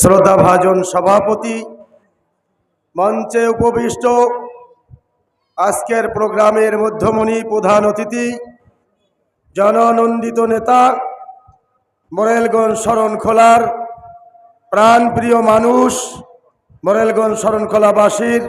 শ্রদ্ধাভাজন সভাপতি মঞ্চে উপবিষ্ট আজকের প্রোগ্রামের মধ্যমণি প্রধান অতিথি, জননন্দিত নেতা, মোরেলগঞ্জ শরণখোলার প্রাণপ্রিয় মানুষ, মোরেলগঞ্জ শরণখোলাবাসীর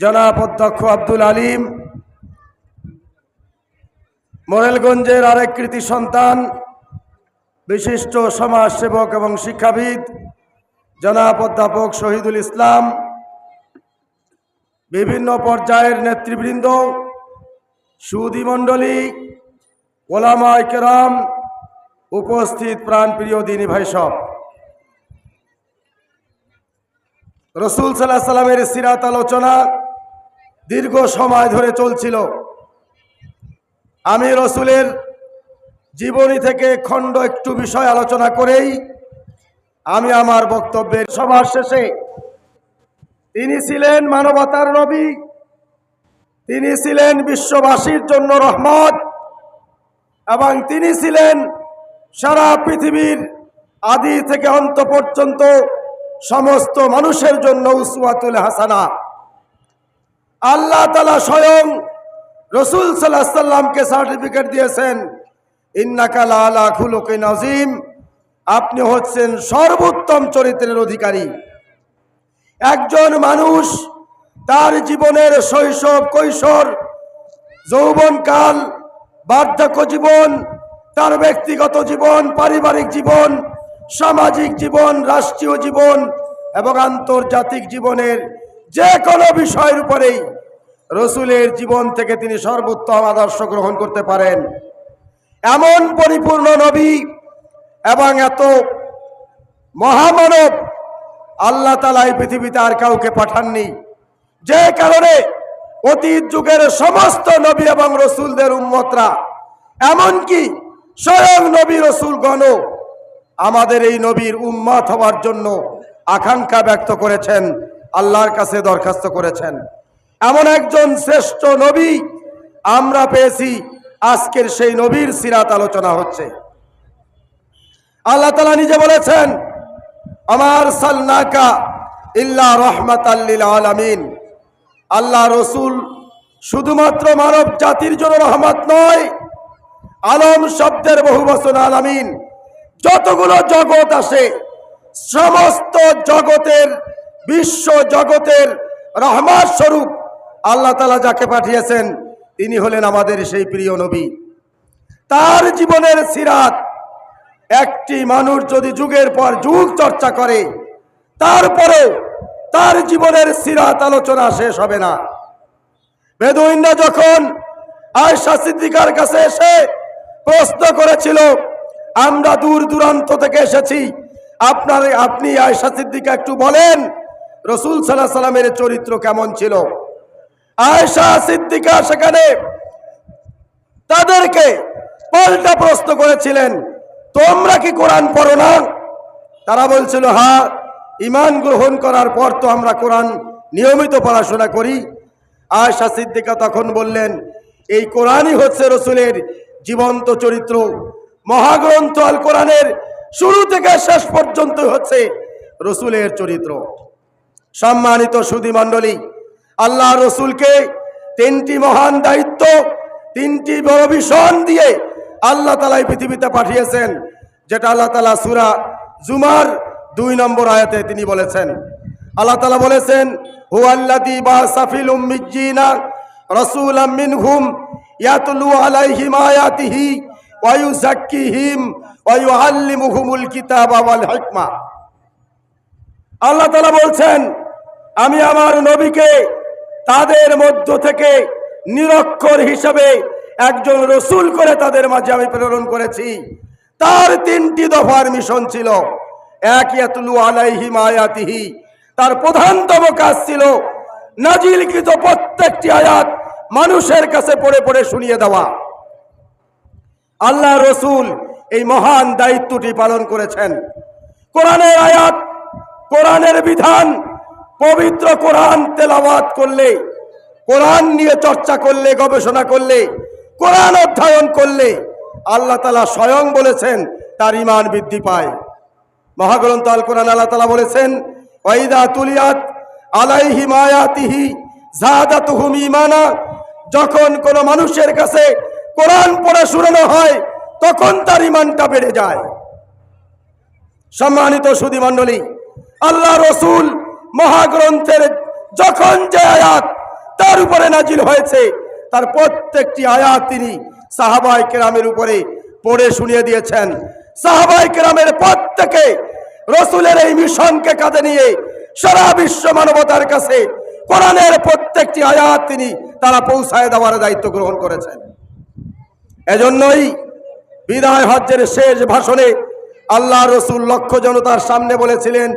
জনাব অধ্যক্ষ আব্দুল আলিম, মোরেলগঞ্জের আরেক কৃতি সন্তান, বিশিষ্ট সমাজসেবক এবং শিক্ষাবিদ জনাব অধ্যাপক শহীদুল ইসলাম, বিভিন্ন পর্যায়ের নেতৃবৃন্দ, সুদী মণ্ডলী, ওলামায় কেরাম, উপস্থিত প্রাণপ্রিয় দিনী ভাই সব। রসুল সাল্লাহ সাল্লামের সিরাত আলোচনা দীর্ঘ সময় ধরে চলছিল। আমি রসুলের জীবনী থেকে খণ্ড একটু বিষয় আলোচনা করেই আমি আমার বক্তব্যের সবার শেষে তিনি ছিলেন মানবতার নবী, তিনি ছিলেন বিশ্ববাসীর জন্য রহমত, এবং তিনি ছিলেন সারা পৃথিবীর আদি থেকে অন্ত পর্যন্ত সমস্ত মানুষের জন্য উসওয়াতুল হাসানা। আল্লাহ তালা স্বয়ং রসুল সাল্লাহ সাল্লামকে সার্টিফিকেট দিয়েছেন ইন্নাকালা আলা খুলুকে নজিম আপনি হচ্ছেন সর্বোত্তম চরিত্রের অধিকারী। একজন মানুষ তার জীবনের শৈশব, কৈশোর, যৌবনকাল, বার্ধক্য জীবন, তার ব্যক্তিগত জীবন, পারিবারিক জীবন, সামাজিক জীবন, রাষ্ট্রীয় জীবন এবং আন্তর্জাতিক জীবনের যে কোনো বিষয়ের উপরেই রসুলের জীবন থেকে তিনি সর্বোত্তম আদর্শ গ্রহণ করতে পারেন। এমন পরিপূর্ণ নবী এবং এত মহামানব আল্লাহ তালা এই পৃথিবীতে আর কাউকে পাঠাননি। যে কারণে অতীত যুগের সমস্ত নবী এবং রসুলদের উম্মতরা, এমনকি স্বয়ং নবী রসুল গণ আমাদের এই নবীর উম্মত হওয়ার জন্য আকাঙ্ক্ষা ব্যক্ত করেছেন, আল্লাহর কাছে দরখাস্ত করেছেন। এমন একজন শ্রেষ্ঠ নবী আমরা পেয়েছি, আজকের সেই নবীর সিরাত আলোচনা হচ্ছে। আল্লাহ তালা নিজে বলেছেন, আমার সাল্লাকা ইল্লা রহমাত আল্লিল আলামিন। আল্লাহ রসুল শুধুমাত্র মানব জাতির জন্য রহমত নয়, আলম শব্দের বহু বছর আলামিন। যতগুলো জগৎ আসে সমস্ত জগতের, বিশ্ব জগতের রহমান স্বরূপ আল্লাহ তালা যাকে পাঠিয়েছেন, তিনি হলেন আমাদের সেই প্রিয় নবী। তার জীবনের সিরাত একটি মানুষ যদি যুগের পর যুগ চর্চা করে, তারপরেও তার জীবনের সিরাত আলোচনা শেষ হবে না। বেদুইনরা যখন আয়সা সিদ্দিকার কাছে এসে প্রশ্ন করেছিল, আমরা দূর দূরান্ত থেকে এসেছি, আপনার, আপনি আয়সা সিদ্দিকা একটু বলেন, রসুল সাল্লাহ সাল্লামের চরিত্র কেমন ছিল? আয়সা সিদ্দিকা সেখানে তাদেরকে পাল্টা প্রশ্ন করেছিলেন তোমরা কি কোরআন পড়ো না? তারা বলছিল হ্যাঁ ইমান গ্রহণ করার পর তো আমরা কোরআন নিয়মিত পড়াশোনা করি। আয়সা সিদ্দিকা তখন বললেন, এই কোরআনই হচ্ছে রসুলের জীবন্ত চরিত্র। মহাগ্রন্থ আল কোরআনের শুরু থেকে শেষ পর্যন্ত হচ্ছে রসুলের চরিত্র। সম্মানিত সুধী মণ্ডলী, আল্লাহ রসুলকে তিনটি মহান দায়িত্ব, তিনটি বড় ভীষণ দিয়ে আল্লাহ তালা এই পৃথিবীতে পাঠিয়েছেন, যেটা আল্লাহ তালা সুরা জুমার দুই নম্বর আয়াতে তিনি বলেছেন। আল্লাহ তালা বলেছেন হু আল্লাদি বা সাফিল উম্মিজিনা রসুল মিনহুম ইয়াতলু আলাইহিম আয়াতিহি ওয়ায়ু জাক্কিহিম ওয়ায়ু আল্লিমুহুমুল কিতাব ওয়াল হিকমা। আল্লাহ তালা বলছেন, আমি আমার নবীকে তাদের মধ্য থেকে নিরক্ষর হিসাবে একজন রসুল করে তাদের মাঝে আমি প্রেরণ করেছি। তার তিনটি দফার মিশন ছিল। এক ইয়াতুলু আলাইহিম আয়াতিহি তার প্রধানতম কাজ ছিল নাজিলকৃত প্রত্যেকটি আয়াত মানুষের কাছে পড়ে পড়ে শুনিয়ে দেওয়া। আল্লাহ রসুল এই মহান দায়িত্বটি পালন করেছেন। কোরআনের আয়াত, কোরআনের বিধান, পবিত্র কোরআন তেলাওয়াত করলে, কোরআন নিয়ে চর্চা করলে, গবেষণা করলে কোরআন অধ্যয়ন করলে আল্লাহ তালা স্বয়ং বলেছেন, তার ইমান বৃদ্ধি পায়। মহাগ্রন্থ আল কোরআন আল্লাহ তালা বলেছেন, ওয়াইদা তুলিয়াত আলাইহি মায়াতিহি জাহাদাতুহুম ইমানা যখন কোনো মানুষের কাছে কোরআন পড়ে শুরানো হয়, তখন তার ইমানটা বেড়ে যায়। সম্মানিত সুদী মণ্ডলী, আল্লাহ রসুল মহাগ্রন্থের যখন যে আয়াত তার উপরে নাজিল হয়েছে তার প্রত্যেকটি আয়াত তিনি সাহাবাই কেরামের উপরে পড়ে শুনিয়ে দিয়েছেন। সাহাবাই কেরামের প্রত্যেকে রসুলের এই মিশনকে কাঁধে নিয়ে সারা বিশ্ব মানবতার কাছে কোরআনের প্রত্যেকটি আয়াত তিনি তারা পৌঁছায় দেওয়ার দায়িত্ব গ্রহণ করেছেন। এজন্যই বিদায় হজ্জের শেষ ভাষণে আল্লাহ রসুল লক্ষ জনতার সামনে বলেছিলেন,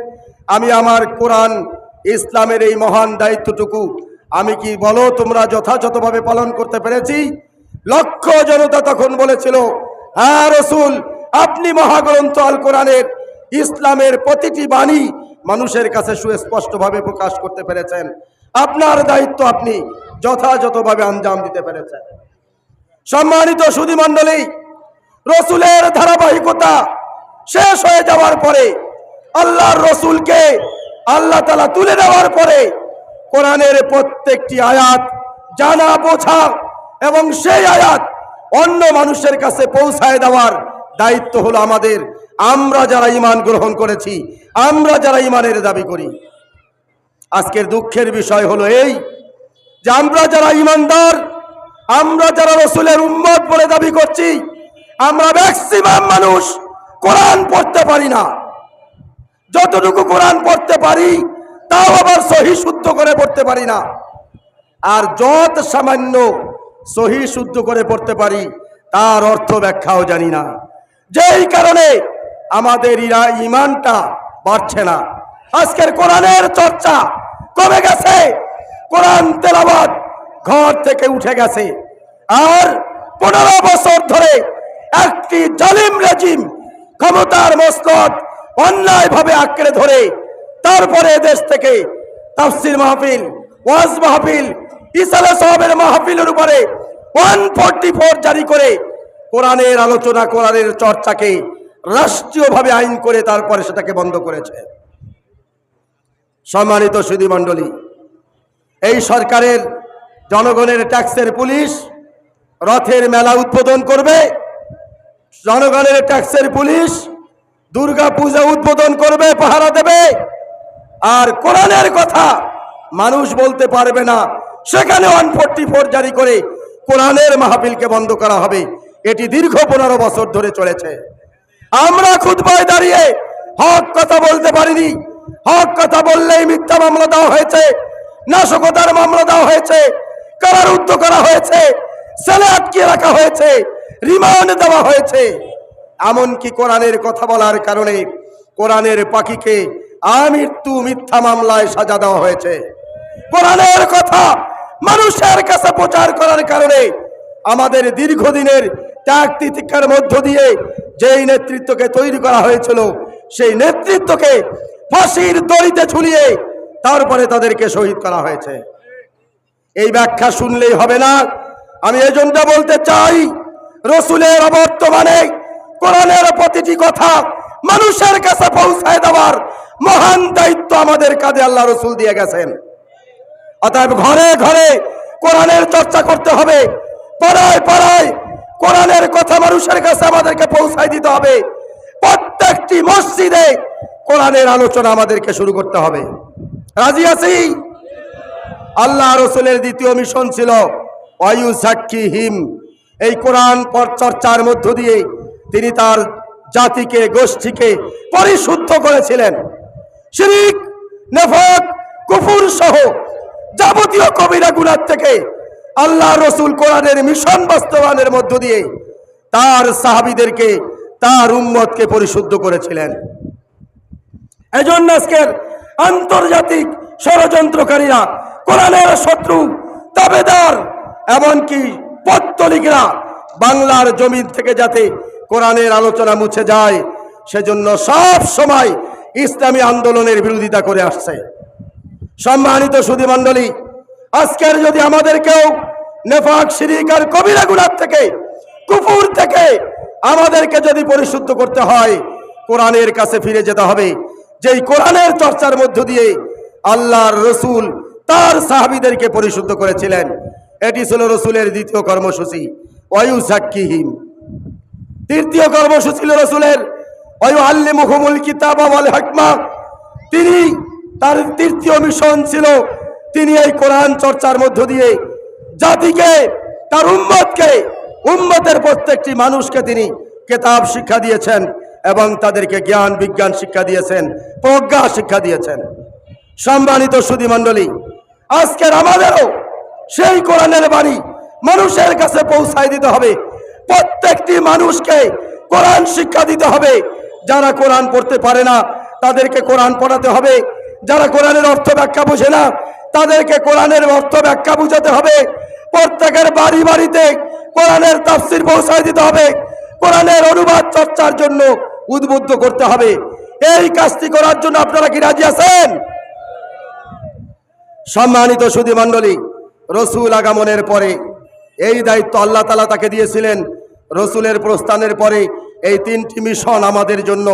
আমি আমার কোরআন ইসলামের এই মহান দায়িত্বটুকু আমি কি বলো, তোমরা যথাযথভাবে পালন করতে পেরেছি? লক্ষ জনতা তখন বলেছিল হ্যাঁ রসুল, আপনি মহাগ্রন্থ আল কোরআনের ইসলামের প্রতিটি বাণী মানুষের কাছে সুস্পষ্টভাবে প্রকাশ করতে পেরেছেন। আপনার দায়িত্ব আপনি যথাযথভাবে আঞ্জাম দিতে পেরেছেন। সম্মানিত সুধী মণ্ডলী রসুলের ধারাবাহিকতা শেষ হয়ে যাওয়ার পরে, আল্লাহর রসুলকে আল্লাহ তালা তুলে দেওয়ার পরে কোরআনের প্রত্যেকটি আয়াত জানা, বোঝা এবং সেই আয়াত অন্য মানুষের কাছে পৌঁছায় দেওয়ার দায়িত্ব হলো আমাদের। আমরা যারা ইমান গ্রহণ করেছি, আমরা যারা ইমানের দাবি করি। আজকের দুঃখের বিষয় হলো এই যে আমরা যারা ইমানদার আমরা যারা রসুলের উম্মত বলে দাবি করছি, আমরা ম্যাক্সিমাম মানুষ কোরআন পড়তে পারি না। যতটুকু কোরআন পড়তে পারি তাও আবার সহি শুদ্ধ করে পড়তে পারি না। আর যত সামান্য সহি শুদ্ধ করে পড়তে পারি, তার অর্থ ব্যাখ্যাও জানি না। যেই কারণে আমাদের ইরা ইমানটা বাড়ছে না। আজকের কোরআনের চর্চা কমে গেছে, কোরআন তেলাবাদ ঘর থেকে উঠে গেছে। আর পনেরো বছর ধরে একটি জালিম রেজিম ক্ষমতার মসনদ অন্যায়ভাবে আঁকড়ে ধরে তারপরে দেশ থেকে তাফসির মাহফিল, ওয়াজ মাহফিল, ইসালে সাহাবের মাহফিলের উপরে ওয়ান ফোরটি ফোর জারি করে কোরআনের আলোচনা, কোরআনের চর্চাকে রাষ্ট্রীয়ভাবে আইন করে তারপরে সেটাকে বন্ধ করেছে। সম্মানিত সুধীমণ্ডলী এই সরকারের জনগণের ট্যাক্সের পুলিশ রথের মেলা উদ্বোধন করবে। জনগণের ট্যাক্সের পুলিশ দুর্গা পূজা উদ্বোধন করবে, পাহারা দেবে। আর কোরআনের কথা মানুষ বলতে পারবে না। সেখানে ওয়ান ফোরটি ফোর জারি করে কোরআনের মাহফিলকে বন্ধ করা হবে। এটি দীর্ঘ পনেরো বছর ধরে চলেছে। আমরা খুদবায় দাঁড়িয়ে হক কথা বলতে পারিনি। হক কথা বললেই মিথ্যা মামলা দেওয়া হয়েছে, নাশকতার মামলা দেওয়া হয়েছে, কারারুদ্ধ করা হয়েছে, সেলে আটকে রাখা হয়েছে, রিমান্ড দেওয়া হয়েছে। এমনকি কোরআনের কথা বলার কারণে কোরআনের পাখিকে আমৃত্যু মিথ্যা মামলায় সাজা দেওয়া হয়েছে। কোরআনের কথা মানুষের কাছে প্রচার করার কারণে আমাদের দীর্ঘদিনের ত্যাগ তিতিক্ষার মধ্য দিয়ে যেই নেতৃত্বকে তৈরি করা হয়েছিল, সেই নেতৃত্বকে ফাঁসির দড়িতে ঝুলিয়ে তারপরে তাদেরকে শহীদ করা হয়েছে। এই ব্যাখ্যা শুনলেই হবে না। আমি এজন্য বলতে চাই, রসুলের অবর্তমানে কোরআনের প্রতিটি কথা মানুষের কাছে পৌঁছায় দেওয়ার মহান দায়িত্ব আমাদের কাজে আল্লাহ রসুল দিয়ে গেছেন। অতএব ঘরে ঘরে কোরআনের চর্চা করতে হবে। পাড়ায় পাড়ায় কোরআনের কথা মানুষের কাছে আমাদেরকে পৌঁছায় দিতে হবে। প্রত্যেকটি মসজিদে কোরআনের আলোচনা আমাদেরকে শুরু করতে হবে। রাজি আছি? আল্লাহ রসুলের দ্বিতীয় মিশন ছিল অয়ু সাক্ষী হিম এই কোরআন চর্চার মধ্য দিয়ে তিনি তার জাতিকে, গোষ্ঠীকে পরিশুদ্ধ করেছিলেন। শিরিক, নেফাক, কুফুর সহ যাবতীয় কবিরা গুনার থেকে আল্লাহ রসুল কোরআনের মিশন বাস্তবায়নের মধ্য দিয়ে তার সাহাবিদেরকে, তার উম্মতকে পরিশুদ্ধ করেছিলেন। এজন্য আজকের আন্তর্জাতিক ষড়যন্ত্রকারীরা, কোরআনের শত্রু দাবেদার এমনকি পত্তলিকরা বাংলার জমিন থেকে যাতে কোরআনের আলোচনা মুছে যায়, সেজন্য সব সময় ইসলামী আন্দোলনের বিরোধিতা করে আসছে। সম্মানিত সুধী মণ্ডলী, আজকের যদি আমাদেরকেও নেফাক, শিরিক আর কবিরা গুনার থেকে, কুফুর থেকে আমাদেরকে যদি পরিশুদ্ধ করতে হয়, কোরআনের কাছে ফিরে যেতে হবে। যেই কোরআনের চর্চার মধ্য দিয়ে আল্লাহর রসুল তার সাহাবিদেরকে পরিশুদ্ধ করেছিলেন, এটি ছিল রসুলের দ্বিতীয় কর্মসূচি। অয়ু সাক্ষীহীন তৃতীয় কর্মসূচি ছিল রসুলের আল্লি তিনি তার তৃতীয় মিশন ছিল। তিনি এই কোরআন চর্চার মধ্য দিয়ে জাতিকে, তার উম্মতকে, উম্মতের প্রত্যেকটি মানুষকে তিনি কেতাব শিক্ষা দিয়েছেন এবং তাদেরকে জ্ঞান, বিজ্ঞান শিক্ষা দিয়েছেন, প্রজ্ঞা শিক্ষা দিয়েছেন। সম্মানিত সুধী মণ্ডলী, আজকের আমাদেরও সেই কোরআনের বাণী মানুষের কাছে পৌঁছায় দিতে হবে। প্রত্যেকটি মানুষকে কোরআন শিক্ষা দিতে হবে। যারা কোরআন পড়তে পারে না, তাদেরকে কোরআন পড়াতে হবে। যারা কোরআনের অর্থ ব্যাখ্যা বোঝে না, তাদেরকে কোরআনের অর্থ ব্যাখ্যা বুঝাতে হবে। প্রত্যেকের বাড়ি বাড়িতে কোরআনের তাফসির পৌঁছায় দিতে হবে। কোরআনের অনুবাদ চর্চার জন্য উদ্বুদ্ধ করতে হবে। এই কাজটি করার জন্য আপনারা কি রাজি আছেন? সম্মানিত সুধী মণ্ডলী, রসুল আগমনের পরে, এই দায়িত্ব আল্লাহ তালা তাকে দিয়েছিলেন। রসুলের প্রস্থানের পরে এই তিনটি মিশন আমাদের জন্য।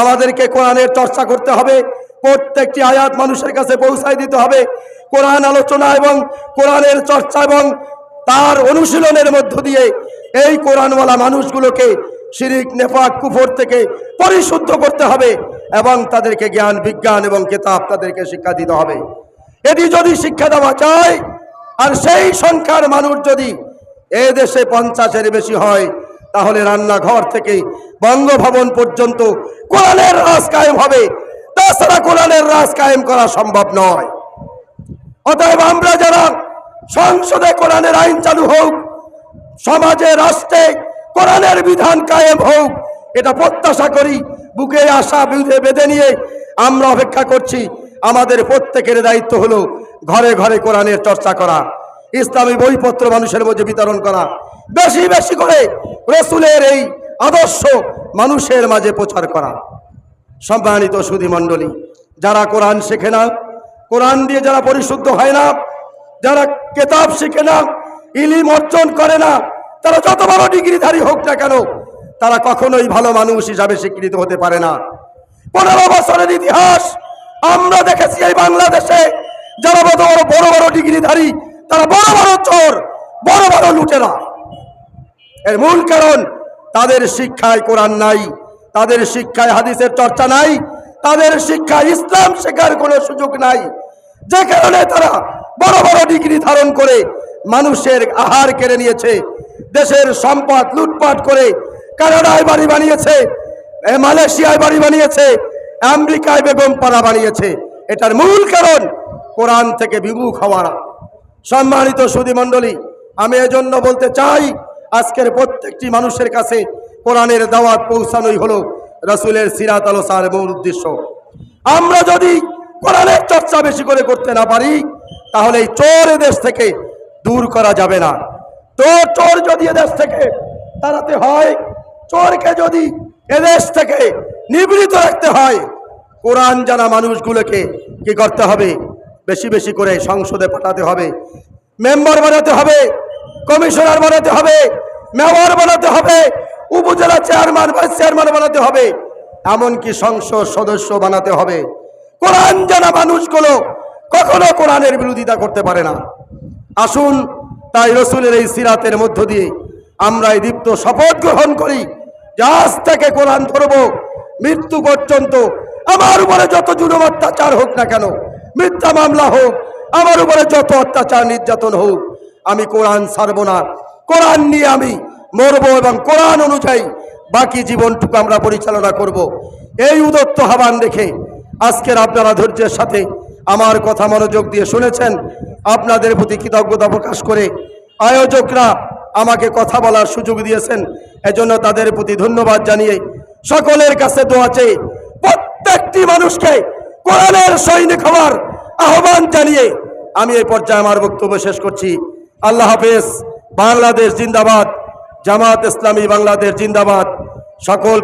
আমাদেরকে কোরআনের চর্চা করতে হবে, প্রত্যেকটি আয়াত মানুষের কাছে পৌঁছায় দিতে হবে। কোরআন আলোচনা এবং কোরআনের চর্চা এবং তার অনুশীলনের মধ্য দিয়ে এই কোরআনওয়ালা মানুষগুলোকে শিরিক, নেফাক, কুফর থেকে পরিশুদ্ধ করতে হবে এবং তাদেরকে জ্ঞান, বিজ্ঞান এবং কেতাব তাদেরকে শিক্ষা দিতে হবে। এটি যদি শিক্ষা দেওয়া যায়, আর সেই সংখ্যার মানুষ যদি এ দেশে পঞ্চাশের বেশি হয় তাহলে রান্নাঘর থেকে বঙ্গভবন পর্যন্ত কোরআনের রাজ কায়েম হবে। তাছাড়া কোরআনের রাজ কায়েম করা সম্ভব নয়। অতএব আমরা যারা সংসদে কোরআনের আইন চালু হোক, সমাজে, রাষ্ট্রে কোরআনের বিধান কায়েম হোক, এটা প্রত্যাশা করি, বুকে আশা বিধে বেঁধে নিয়ে আমরা অপেক্ষা করছি। আমাদের প্রত্যেকের দায়িত্ব হলো ঘরে ঘরে কোরআনের চর্চা করা, ইসলামী বইপত্র মানুষের মধ্যে বিতরণ করা বেশি বেশি করে রসুলের এই আদর্শ মানুষের মাঝে প্রচার করা। সম্মানিত সুধী মণ্ডলী, যারা কোরআন শেখে না, কোরআন দিয়ে যারা পরিশুদ্ধ হয় না, যারা কেতাব শিখে না, ইলিম অর্জন করে না, তারা যত বড় ডিগ্রিধারী হোক না কেন, তারা কখনোই ভালো মানুষ হিসাবে স্বীকৃত হতে পারে না। পনেরো বছরের ইতিহাস আমরা দেখেছি এই বাংলাদেশে, যারা বড় বড় বড় বড় ডিগ্রিধারী, তারা বড় বড় চোর, বড় বড় লুটেরা। এর মূল কারণ, তাদের শিক্ষায় কোরআন নাই, তাদের শিক্ষায় হাদিসের চর্চা নাই, তাদের শিক্ষায় ইসলাম শেখার কোনো সুযোগ নাই। যে কারণে তারা বড় বড় ডিগ্রি ধারণ করে মানুষের আহার কেড়ে নিয়েছে, দেশের সম্পদ লুটপাট করে কানাডায় বাড়ি বানিয়েছে মালয়েশিয়ায় বাড়ি বানিয়েছে, আমেরিকায় বেগম পাড়া বানিয়েছে। এটার মূল কারণ কোরআন থেকে বিমুখ হওয়ার। সম্মানিত সুধী মণ্ডলী, আমি এজন্য বলতে চাই আজকের প্রত্যেকটি মানুষের কাছে কোরআনের দাওয়াত পৌঁছানোই হলো রসুলের সিরাত আলোসার মূল উদ্দেশ্য। আমরা যদি কোরআনের চর্চা বেশি করে করতে না পারি, তাহলে এই চোর দেশ থেকে দূর করা যাবে না। তো চোর যদি এদেশ থেকে তাড়াতে হয়, চোরকে যদি এদেশ থেকে নিবৃত রাখতে হয়, কোরআন জানা মানুষগুলোকে কি করতে হবে? বেশি বেশি করে সংসদে পাঠাতে হবে, মেম্বার বানাতে হবে কমিশনার বানাতে হবে, মেয়র বানাতে হবে, উপজেলা চেয়ারম্যান, ভাইস চেয়ারম্যান বানাতে হবে, এমনকি সংসদ সদস্য বানাতে হবে। কোরআন জানা মানুষগুলো কখনো কোরআনের বিরোধিতা করতে পারে না। আসুন, তাই রসুলের এই সিরাতের মধ্য দিয়ে আমরা এই দীপ্ত শপথ গ্রহণ করি, যে আজ থেকে কোরআন ধরব, মৃত্যু পর্যন্ত আমার উপরে যত জুলুম অত্যাচার হোক না কেন, মিথ্যা মামলা হোক, আমার উপরে যত অত্যাচার নির্যাতন হোক আমি কোরআন ছাড়ব না। কোরআন নিয়ে আমি মরব এবং কোরআন অনুযায়ী বাকি জীবনটুকু আমরা পরিচালনা করব। এই উদত্ত আহ্বান দেখে আজকের আপনারা ধৈর্যের সাথে আমার কথা মনোযোগ দিয়ে শুনেছেন। আপনাদের প্রতি কৃতজ্ঞতা প্রকাশ করে আয়োজকরা আমাকে কথা বলার সুযোগ দিয়েছেন। এজন্য তাদের প্রতি ধন্যবাদ জানিয়ে সকলের কাছে দোয়া চেয়ে প্রত্যেকটি মানুষকে কোরআনের সৈনিক হওয়ার আহ্বান জানিয়ে আমি এই পর্যায়ে আমার বক্তব্য শেষ করছি। আল্লাহ হাফেজ বাংলাদেশ জিন্দাবাদ জামাত ইসলামী বাংলাদেশ জিন্দাবাদ। সকল